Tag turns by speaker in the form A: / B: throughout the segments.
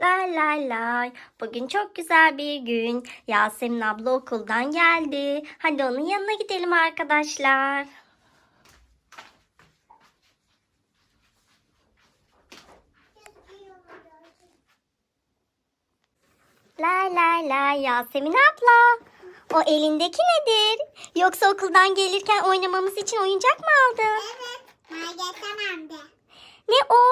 A: Lay lay lay. Bugün çok güzel bir gün. Yasemin abla okuldan geldi. Hadi onun yanına gidelim arkadaşlar. Lay lay lay Yasemin abla. O elindeki nedir? Yoksa okuldan gelirken oynamamız için oyuncak mı aldın?
B: Evet. Margetten amca.
A: Ne o?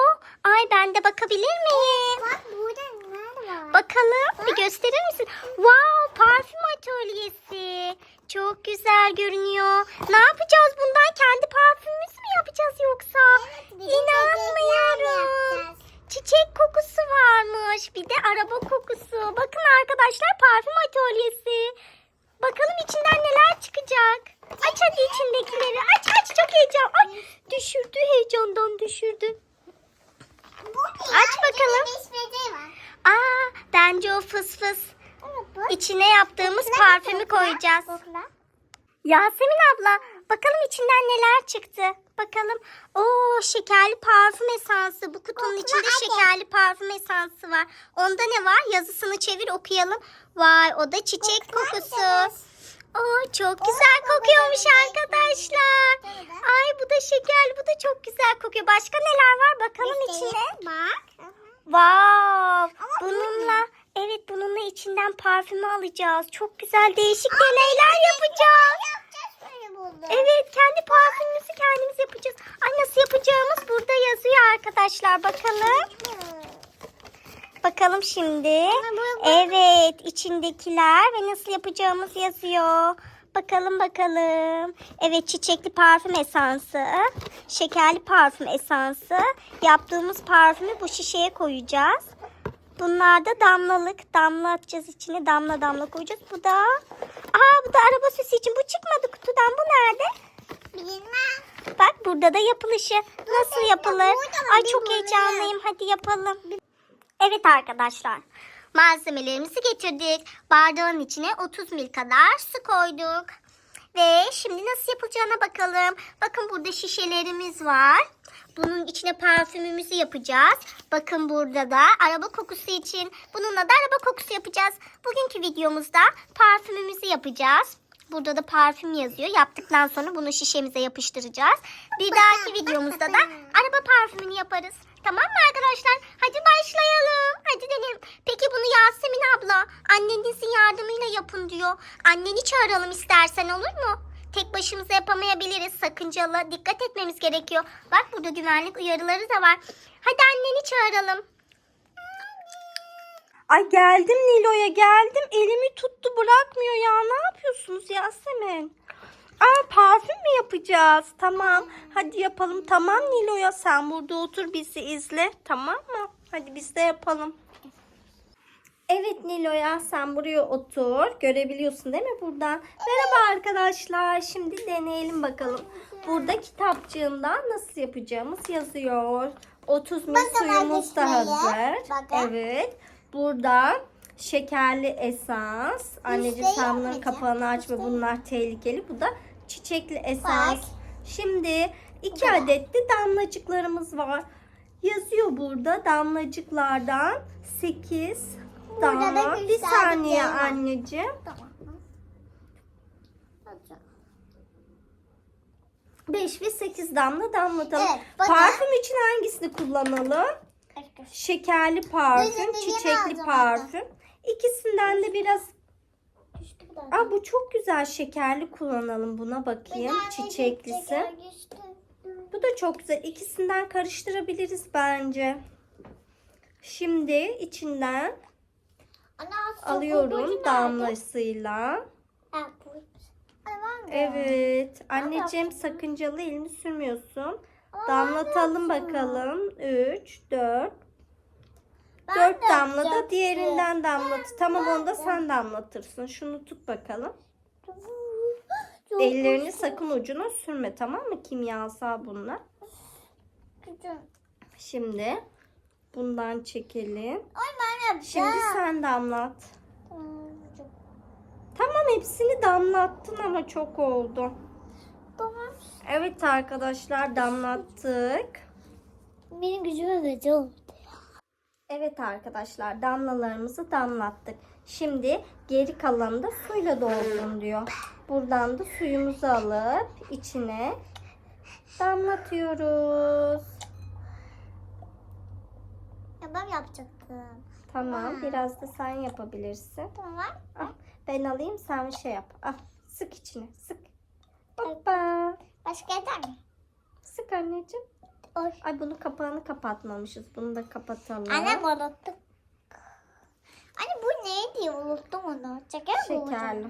A: Ay ben de bakabilir miyim?
B: Bak burada ne var?
A: Bakalım bir gösterir misin? Wow parfüm atölyesi. Çok güzel görünüyor. Ne yapacağız bundan? Kendi parfümümüzü mü yapacağız yoksa?
B: Evet,
A: İnanmıyorum. Çiçek kokusu varmış. Bir de araba kokusu. Bakın arkadaşlar parfüm atölyesi. Bakalım içinden neler çıkacak. Aç hadi içindekileri. Aç aç çok heyecan. Ay düşürdü heyecandan düşürdü.
B: Bu ne
A: Aç bakalım. Aa bence o fıs fıs. İçine yaptığımız parfümü koyacağız.
B: kokla.
A: Yasemin abla bakalım içinden neler çıktı. Bakalım. Oo şekerli parfüm esansı. Bu kutunun içinde şekerli parfüm esansı var. Onda ne var? Yazısını çevir okuyalım. Vay o da çiçek kokusu. Oo çok güzel kokuyormuş arkadaşlar. Ay bu da şekerli bu da çok güzel kokuyor. Başka neler var bakalım içine.
B: Bak.
A: Wow. Bununla evet bununla içinden parfümü alacağız. Çok güzel değişik deneyler yapacağız. Evet kendi parfümümüzü kendimiz yapacağız. Ay nasıl yapacağımız burada yazıyor arkadaşlar. Bakalım. Bakalım şimdi. Evet içindekiler ve nasıl yapacağımız yazıyor. Bakalım bakalım. Evet çiçekli parfüm esansı. Şekerli parfüm esansı. Yaptığımız parfümü bu şişeye koyacağız. Bunlar da damlalık. Damlatacağız içine damla damla koyacağız. Bu da Aa bu da araba süsü için. Bu çıkmadı kutudan. Bu nerede?
B: Bilmem.
A: Bak burada da yapılışı. Nasıl yapılır? Ay çok heyecanlıyım. Hadi yapalım. Evet arkadaşlar. Malzemelerimizi getirdik. Bardağın içine 30 ml kadar su koyduk. Ve şimdi nasıl yapılacağına bakalım. Bakın burada şişelerimiz var. Bunun içine parfümümüzü yapacağız. Bakın burada da araba kokusu için bununla da araba kokusu yapacağız. Bugünkü videomuzda parfümümüzü yapacağız. Burada da parfüm yazıyor. Yaptıktan sonra bunu şişemize yapıştıracağız. Bir dahaki videomuzda da araba parfümünü yaparız. Tamam mı arkadaşlar? Hadi başlayalım. Hadi denelim. Peki bunu Yasemin abla annenizin yardımıyla yapın diyor. Anneni çağıralım istersen olur mu? Tek başımıza yapamayabiliriz. Sakıncalı. Dikkat etmemiz gerekiyor. Bak burada güvenlik uyarıları da var. Hadi anneni çağıralım.
C: Ay geldim Nilo'ya geldim. Elimi tuttu bırakmıyor ya. Ne yapıyorsunuz Yasemin? Aa parfüm mü yapacağız? Tamam. Hadi yapalım. Tamam Nilo'ya sen burada otur bizi izle. Tamam mı? Hadi biz de yapalım. Evet Nilo'ya sen buraya otur. Görebiliyorsun değil mi buradan? Merhaba arkadaşlar. Şimdi deneyelim bakalım. Burada kitapçığında nasıl yapacağımız yazıyor. 30 ml
B: Bakın
A: suyumuz da
B: arkadaşlar,
A: hazır.
B: bakın.
A: Evet. Burada şekerli esans. Anneciğim sen bunların kapağını açma. Bunlar tehlikeli. Bu da çiçekli esans.
B: Bak.
A: Şimdi iki
B: da.
A: adet de damlacıklarımız var. Yazıyor burada damlacıklardan 8
B: Burada da
A: damla. Bir
B: güzel
A: saniye
B: bir
A: anneciğim.
B: Tamam. Hadi.
A: 5 ve 8 damla damlatalım.
B: Evet, bakın.
A: Parfüm için hangisini kullanalım? Şekerli parfüm, çiçekli parfüm. İkisinden de biraz. Aa bu çok güzel şekerli kullanalım buna bakayım. Çiçeklisi. Bu da çok güzel. İkisinden karıştırabiliriz bence. Şimdi içinden alıyorum damlasıyla. Evet. Anneciğim sakıncalı elini sürmüyorsun. Damlatalım bakalım. 3, 4.
B: Ben
A: 4
B: de
A: damla da diğerinden damlat. Tamam onu da sen damlatırsın. Şunu tut bakalım. Ellerini sakın ucuna sürme tamam mı? Kimyasal bunlar. Şimdi bundan çekelim. Şimdi sen damlat. Tamam hepsini damlattın ama çok oldu. Evet arkadaşlar damlattık.
B: Benim gücüme gıcı oldu.
A: Evet arkadaşlar damlalarımızı damlattık. Şimdi geri kalanı da suyla doldurun diyor. Buradan da suyumuzu alıp içine damlatıyoruz.
B: Ya ben yapacaktım.
A: Tamam biraz da sen yapabilirsin.
B: Tamam.
A: Ah, ben alayım sen şey yap. Ah, sık içine sık. Hoppa.
B: Başka yeter mi?
A: Sık anneciğim.
B: Oy.
A: Ay bunu kapağını kapatmamışız. Bunu da kapatalım.
B: Annem unuttum. Anne bu neydi? Unuttum onu. Şeker mi?
A: Şekerli.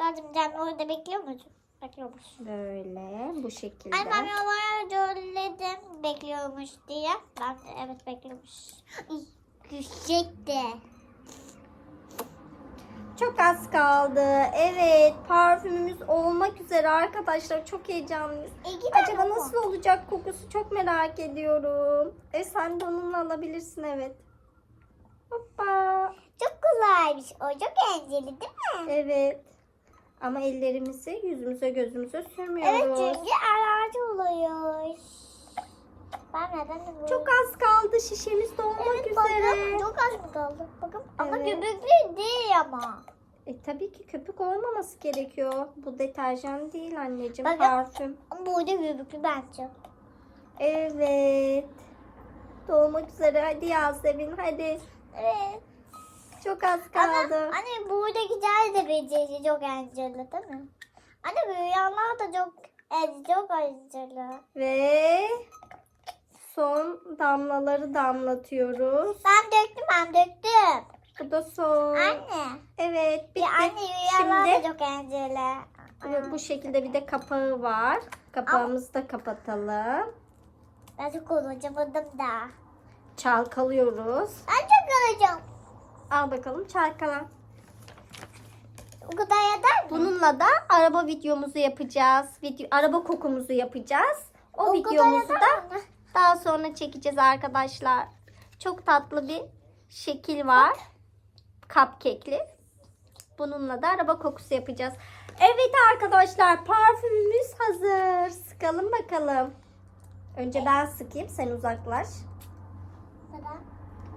B: Lazım can orada bekliyor musun? Bekliyormuş.
A: Böyle bu şekilde.
B: Anne ben yollara söyledim bekliyormuş diye. Ben de evet bekliyormuş. Düşecekti.
A: Çok az kaldı. Evet parfümümüz olmak üzere arkadaşlar. Çok heyecanlıyız.
B: Tane
A: Acaba nasıl olacak kokusu çok merak ediyorum. E sen de onunla alabilirsin evet. Hoppa.
B: Çok kolaymış. O çok eğlenceli değil mi?
A: Evet. Ama ellerimizi yüzümüze gözümüze
B: Evet
A: sürmüyoruz.
B: çünkü alerji oluyor. Ben neden de bu?
A: Çok az kaldı şişemiz dolmak
B: evet,
A: üzere.
B: Bakın, çok az mı kaldı? Bakın ama
A: Evet.
B: göbekli değil ama.
A: E tabii ki köpük olmaması gerekiyor. Bu deterjan değil anneciğim
B: Bakın.
A: parfüm.
B: Ama burada göbekli bence.
A: Evet. Dolmak üzere. Hadi Yasemin hadi.
B: Evet.
A: Çok az
B: Ama
A: kaldı.
B: anne buradaki yer de beceri çok eğlenceli değil mi? Anne büyüyenler de çok eğlenceli, çok eğlenceli.
A: Ve son damlaları damlatıyoruz.
B: Ben döktüm ben döktüm.
A: Bu da son.
B: Anne.
A: Evet
B: Bir
A: bitti.
B: anne büyüyenler
A: Şimdi
B: de çok eğlenceli.
A: bu- bu şekilde bir de kapağı var. Kapağımızı da kapatalım.
B: Ben çok olacağım da.
A: Çalkalıyoruz.
B: Ben çok olacağım.
A: Al bakalım çalkala.
B: O kadar yeter mi?
A: Bununla da araba videomuzu yapacağız. Video, araba kokumuzu yapacağız. O,
B: O
A: videomuzu da? Daha sonra çekeceğiz arkadaşlar. Çok tatlı bir şekil var. Cupcake'li. Bununla da araba kokusu yapacağız. Evet arkadaşlar parfümümüz hazır. Sıkalım bakalım. Önce ben sıkayım sen uzaklaş.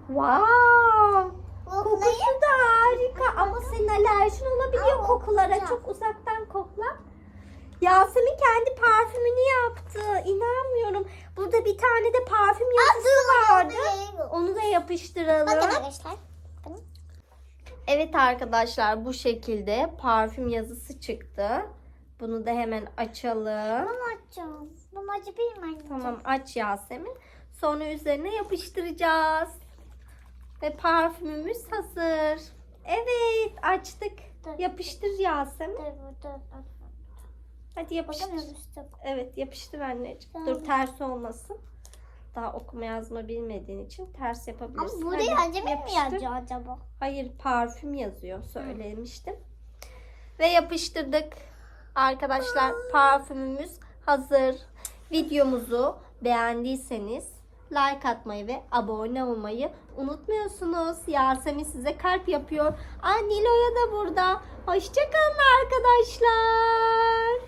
A: Wow! Kokusu da harika ama senin alerjin olabiliyor kokulara. Çok uzaktan kokla. Yasemin kendi parfümünü yaptı. İnanmıyorum. Burada bir tane de parfüm yazısı vardı. Onu da yapıştıralım.
B: Bakın arkadaşlar. Bakın.
A: Evet arkadaşlar bu şekilde parfüm yazısı çıktı. Bunu da hemen açalım.
B: Bunu açacağım. Bunu açabilir miyim anne?
A: Tamam aç Yasemin. Sonra üzerine yapıştıracağız. Ve parfümümüz hazır. Evet açtık.
B: Dur.
A: Yapıştır Yasemin.
B: Dur dur dur.
A: Hadi yapıştır. Evet yapıştır anneciğim.
B: Tamam.
A: Dur ters olmasın. Daha okuma yazma bilmediğin için ters
B: Ama
A: yapabilirsin.
B: buraya
A: Hadi,
B: acemi mi yazıyor acaba?
A: Hayır parfüm yazıyor söylemiştim. Ve yapıştırdık. Arkadaşlar parfümümüz hazır. Videomuzu beğendiyseniz like atmayı ve abone olmayı unutmuyorsunuz. Yasemin size kalp yapıyor. Aa Nilo'ya da burada. Hoşçakalın arkadaşlar.